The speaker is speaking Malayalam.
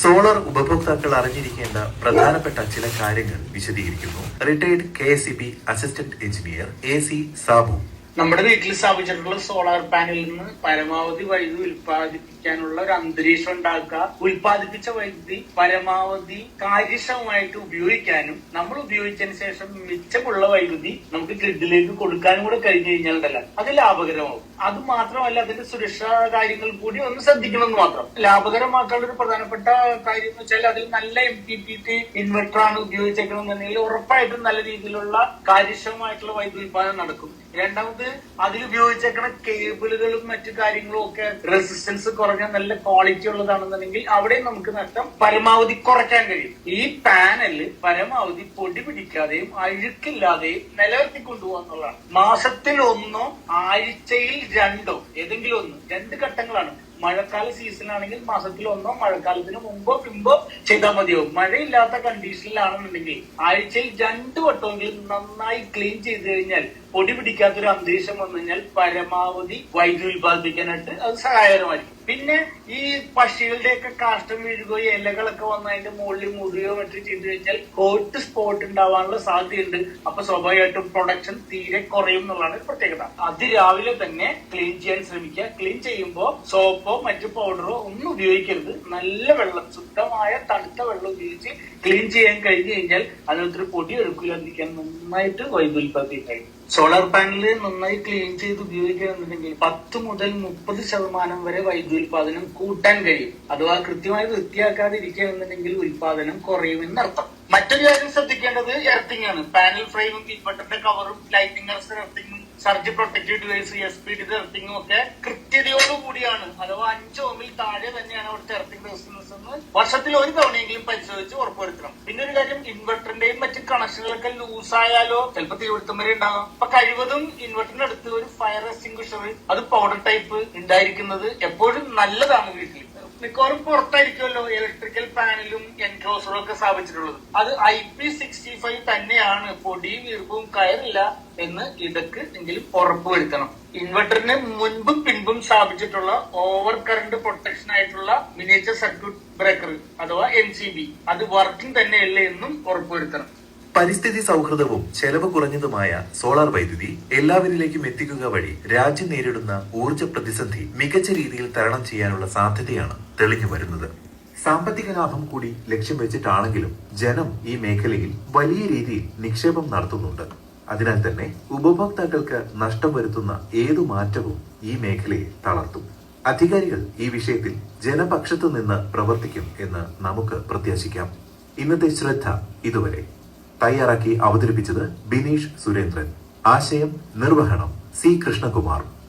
സോളാർ ഉപഭോക്താക്കൾ അറിഞ്ഞിരിക്കേണ്ട പ്രധാനപ്പെട്ട ചില കാര്യങ്ങൾ വിശദീകരിക്കുന്നു. Retired K assistant engineer A C Sabu നമ്മുടെ വീട്ടിൽ സ്ഥാപിച്ചിട്ടുള്ള സോളാർ പാനലിൽ നിന്ന് പരമാവധി വൈദ്യുതി ഉൽപ്പാദിപ്പിക്കാനുള്ള ഒരു അന്തരീക്ഷം ഉണ്ടാക്കുക. ഉൽപ്പാദിപ്പിച്ച വൈദ്യുതി പരമാവധി കാര്യക്ഷമമായിട്ട് ഉപയോഗിക്കാനും നമ്മൾ ഉപയോഗിച്ചതിന് ശേഷം മിച്ചമുള്ള വൈദ്യുതി നമുക്ക് ഗ്രിഡിലേക്ക് കൊടുക്കാനും കൂടെ കഴിഞ്ഞു കഴിഞ്ഞാൽ ഉണ്ടല്ലോ അത് ലാഭകരമാവും. അത് മാത്രമല്ല അതിന്റെ സുരക്ഷാ കാര്യങ്ങൾ കൂടി ഒന്ന് ശ്രദ്ധിക്കണമെന്ന് മാത്രം. ലാഭകരമാക്കാനുള്ള ഒരു പ്രധാനപ്പെട്ട കാര്യം എന്ന് വെച്ചാൽ അതിൽ നല്ല M P P T inverter ആണ് ഉപയോഗിച്ചേക്കണമെന്നുണ്ടെങ്കിൽ ഉറപ്പായിട്ടും നല്ല രീതിയിലുള്ള കാര്യക്ഷമമായിട്ടുള്ള വൈദ്യുതി ഉൽപാദനം നടക്കും. രണ്ടാമത് അതിൽ ഉപയോഗിച്ചേക്കണ കേബിളുകളും മറ്റു കാര്യങ്ങളും ഒക്കെ റെസിസ്റ്റൻസ് കുറഞ്ഞ നല്ല ക്വാളിറ്റി ഉള്ളതാണെന്നുണ്ടെങ്കിൽ അവിടെ നമുക്ക് നഷ്ടം പരമാവധി കുറയ്ക്കാൻ കഴിയും. ഈ പാനൽ പരമാവധി പൊടി പിടിക്കാതെയും അഴുക്കില്ലാതെയും നിലനിർത്തി കൊണ്ടുപോകാന്നുള്ളതാണ് മാസത്തിൽ ഒന്നോ ആഴ്ചയിൽ രണ്ടോ ഏതെങ്കിലും ഒന്ന് രണ്ട് ഘട്ടങ്ങളാണ് മഴക്കാല സീസൺ ആണെങ്കിൽ മാസത്തിൽ ഒന്നോ മഴക്കാലത്തിന് മുമ്പോ പിമ്പോ ചെയ്താൽ മതിയാവും. മഴയില്ലാത്ത കണ്ടീഷനിലാണെന്നുണ്ടെങ്കിൽ ആഴ്ചയിൽ രണ്ടു വട്ടമെങ്കിലും നന്നായി ക്ലീൻ ചെയ്ത് കഴിഞ്ഞാൽ പൊടി പിടിക്കാത്തൊരു അന്തരീക്ഷം വന്നു കഴിഞ്ഞാൽ പരമാവധി വൈദ്യുതി ഉൽപ്പാദിപ്പിക്കാനായിട്ട് അത് സഹായകരമായിരിക്കും. പിന്നെ ഈ പക്ഷികളുടെയൊക്കെ കാഷ്ടം വീഴുകയോ ഇലകളൊക്കെ വന്ന് അതിന്റെ മുകളിൽ മുറിയോ മറ്റും ചെയ്തു കഴിഞ്ഞാൽ ഹോട്ട് സ്പോട്ട് ഉണ്ടാവാനുള്ള സാധ്യതയുണ്ട്. അപ്പൊ സ്വാഭാവികമായിട്ടും പ്രൊഡക്ഷൻ തീരെ കുറയും എന്നുള്ളതാണ് പ്രത്യേകത. അത് രാവിലെ തന്നെ ക്ലീൻ ചെയ്യാൻ ശ്രമിക്കുക. ക്ലീൻ ചെയ്യുമ്പോൾ സോപ്പോ മറ്റു പൗഡറോ ഒന്നും ഉപയോഗിക്കരുത്. നല്ല വെള്ളം ശുദ്ധമായ തണുത്ത വെള്ളം ഉപയോഗിച്ച് ക്ലീൻ ചെയ്യാൻ കഴിഞ്ഞു കഴിഞ്ഞാൽ അതിനകത്തൊരു പൊടി എടുക്കില്ലാതിരിക്കാൻ നന്നായിട്ട് വൈദ്യുതി ഉൽപ്പാദിപ്പിക്കാൻ കഴിയും. സോളാർ പാനൽ നന്നായി ക്ലീൻ ചെയ്ത് ഉപയോഗിക്കുകയാണെന്നുണ്ടെങ്കിൽ പത്ത് മുതൽ മുപ്പത് ശതമാനം വരെ വൈദ്യുതി ഉൽപാദനം കൂട്ടാൻ കഴിയും. അഥവാ കൃത്യമായി വൃത്തിയാക്കാതിരിക്കുകയാണെന്നുണ്ടെങ്കിൽ ഉൽപാദനം കുറയുമെന്നർത്ഥം മറ്റൊരു കാര്യം ശ്രദ്ധിക്കേണ്ടത് എർത്തിങ് ആണ്. പാനൽ ഫ്രെയിമും ഇൻവെർട്ടറിന്റെ കവറും lighting എർത്തിങ്ങും surge protective device S P D എർത്തിങ്ങും ഒക്കെ കൃത്യതയോടുകൂടിയാണ് അഥവാ അഞ്ച് ഓമിൽ താഴെ തന്നെയാണ് അവിടുത്തെ എർത്തിങ് ബിസിനസ് എന്ന് വർഷത്തിൽ ഒരു തവണയെങ്കിലും പരിശോധിച്ച് ഉറപ്പുവരുത്തണം. പിന്നെ ഒരു കാര്യം ഇൻവെർട്ടറിന്റെയും മറ്റു കണക്ഷനുകളൊക്കെ ലൂസ് ആയാലോ ചിലപ്പോൾ തീപിടുത്തം വരെ ഉണ്ടാകാം. അപ്പൊ കഴിവതും ഇൻവെർട്ടറിന്റെ അടുത്ത് ഒരു ഫയർ എക്സ്റ്റിംഗ്വിഷർ അത് പൗഡർ ടൈപ്പ് ഉണ്ടായിരിക്കുന്നത് എപ്പോഴും നല്ലതാണ് വീട്ടിൽ. മിക്കവാറും പുറത്തായിരിക്കുമല്ലോ ഇലക്ട്രിക്കൽ പാനലും എൻക്ലോസറും ഒക്കെ സ്ഥാപിച്ചിട്ടുള്ളത്. അത് ഐ പി സിക്സ്റ്റി ഫൈവ് തന്നെയാണ്. പൊടിയും ഈർപ്പും കയറില്ല എന്ന് ഇടയ്ക്ക് എങ്കിലും ഉറപ്പുവരുത്തണം. ഇൻവെർട്ടറിന് മുൻപും പിൻപും സ്ഥാപിച്ചിട്ടുള്ള ഓവർ കറണ്ട് പ്രൊട്ടക്ഷൻ ആയിട്ടുള്ള മിനിയേച്ചർ സർക്യൂട്ട് ബ്രേക്കർ അഥവാ എൻ സി ബി അത് വർക്കിംഗ് തന്നെയല്ലേ എന്നും ഉറപ്പുവരുത്തണം. പരിസ്ഥിതി സൗഹൃദവും ചെലവ് കുറഞ്ഞതുമായ സോളാർ വൈദ്യുതി എല്ലാവരിലേക്കും എത്തിക്കുക വഴി രാജ്യം നേരിടുന്ന ഊർജ പ്രതിസന്ധി മികച്ച രീതിയിൽ തരണം ചെയ്യാനുള്ള സാധ്യതയാണ് തെളിഞ്ഞു വരുന്നത്. സാമ്പത്തിക ലാഭം കൂടി ലക്ഷ്യം വെച്ചിട്ടാണെങ്കിലും ജനം ഈ മേഖലയിൽ വലിയ രീതിയിൽ നിക്ഷേപം നടത്തുന്നുണ്ട്. അതിനാൽ തന്നെ ഉപഭോക്താക്കൾക്ക് നഷ്ടം വരുത്തുന്ന ഏതു മാറ്റവും ഈ മേഖലയെ തളർത്തും. അധികാരികൾ ഈ വിഷയത്തിൽ ജനപക്ഷത്തു നിന്ന് പ്രവർത്തിക്കും എന്ന് നമുക്ക് പ്രത്യാശിക്കാം. ഇന്നത്തെ ശ്രദ്ധ ഇതുവരെ. തയ്യാറാക്കി അവതരിപ്പിച്ചത് ബിനീഷ് സുരേന്ദ്രൻ. ആശയം നിർവഹണം സി കൃഷ്ണകുമാർ.